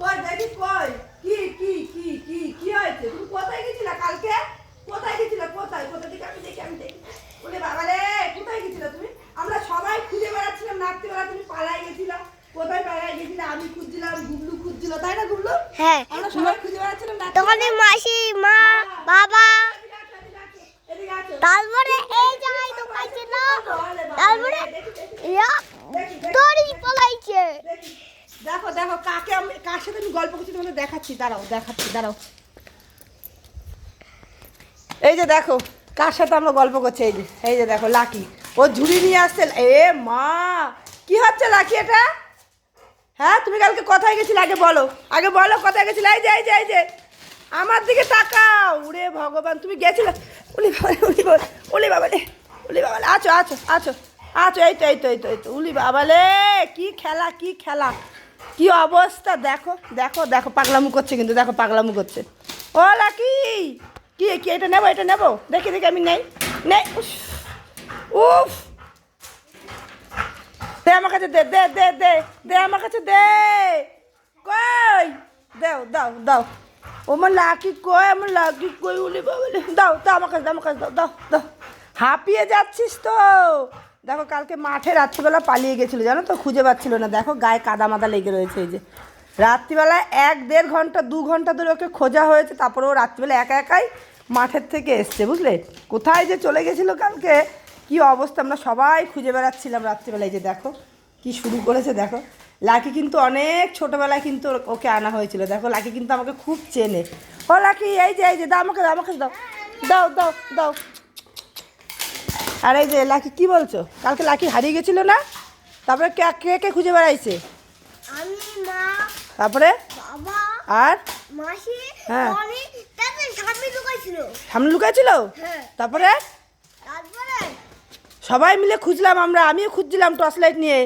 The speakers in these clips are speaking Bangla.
কই দেখি কই কি কি কি কি কি হয়েছে তুমি কোথায় গেছিলা কালকে কোথায় গেছিলা কোথায় কোথা থেকে আমি দেখি আমি দেখি বলে বাবা রে কোথায় গেছিলা তুমি আমরা সবাই খুঁজে বেড়াচ্ছিলাম রাত্রিবেলা তুমি পালাই গেছিলা কোথায় পালাই গেছিলা আমি খুঁজছিলাম গুবলু খুঁজছিল তাই না গুবলু হ্যাঁ আমরা সবাই খুঁজে বেড়াচ্ছিলাম তখন মাসি মা বাবা। তারপরে এই জায়গায় ঢুকাইছিল তারপরে ইয়া দড়ি পলাইছে দেখি। দেখো দেখো, কাকে আমি, কার সাথে আমি গল্প করছি তোমাদের দেখাচ্ছি। দাঁড়াও দেখাচ্ছি, দাঁড়াও। এই যে দেখো, কার সাথে আমরা গল্প করছি, এই যে এই যে দেখো, লাকি। ও ঝুড়ি নিয়ে আসছে, এ মা, কি হচ্ছে লাকি এটা? হ্যাঁ তুমি কালকে কোথায় গেছিলে? আগে বলো আগে বলো কোথায় গেছিলে? এই যে এই যে এই যে, আমার দিকে তাকাও। উড়ে ভগবান, তুমি গেছিলে? উলি বাবা উলি বাবা উলি বাবা রে উলি বাবা আছো আছো আছো আছো, এই তো এই তো এই তো এই তো উলি বাবা রে কি খেলা কি খেলা? কি অবস্থা? দেখো দেখো দেখো, পাগলামু করছে কিন্তু, দেখো, পাগলামু করছে। ও লাকি কি কি, এটা নেব এটা নেব? দেখি দেখি, আমি নেই। নেই, উফ দে আমার কাছে, দে দে দে দে দে আমার কাছে, দে। কই? দাও দাও দাও। ও আমার লাকি কই, আমার লাকি কই উলি বাবলে। দাও দাও, আমার কাছে আমার কাছে, দাও দাও দাও। হাঁপিয়ে যাচ্ছিস তো। দেখো, কালকে মাঠে রাত্রিবেলা পালিয়ে গেছিল, জানো তো? খুঁজে পাচ্ছিল না। দেখো, গায়ে কাদা মাদা লেগে রয়েছে এই যে। রাত্রিবেলা এক দেড় ঘণ্টা, দু ঘণ্টা ধরে ওকে খোঁজা হয়েছে তারপরে ও রাত্রিবেলা একা একাই মাঠের থেকে এসছে, বুঝলে? কোথায় যে চলে গেছিল কালকে? কি অবস্থা? আমরা সবাই খুঁজে বেড়াচ্ছিলাম রাত্রিবেলায় যে, দেখো। কি শুরু করেছে, দেখো। লাকি কিন্তু অনেক ছোটোবেলায় কিন্তু ওকে আনা হয়েছিল। দেখো, লাকি কিন্তু আমাকে খুব চেনে। ও লাকি, এই যে এই যে, দাও আমাকে দাও আমাকে, দাও। দাও দাও দাও। আর এই যে লাকি কি বলছো? কালকে লাকি হারিয়ে গেছিল না? তারপরে কে কে কে খুঁজে বেড়াইছে? আমি মা তারপরে? বাবা আর? মাসি হ্যাঁ। সামনে ঢুকাইছিল সামনে লুকাইছিল। হ্যাঁ। তারপরে? তারপরে? সবাই মিলে খুঁজলাম আমরা আমিও খুঁজছিলাম টর্চ লাইট নিয়ে।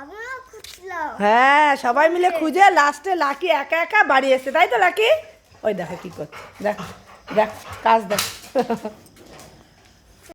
আমিও খুঁজছিলাম। হ্যাঁ সবাই মিলে খুঁজে লাস্টে লাকি একা একা বাড়ি এসছে। তাই তো লাকি? ওই দেখো কি করছে। দেখো দেখ কাজ দেখ।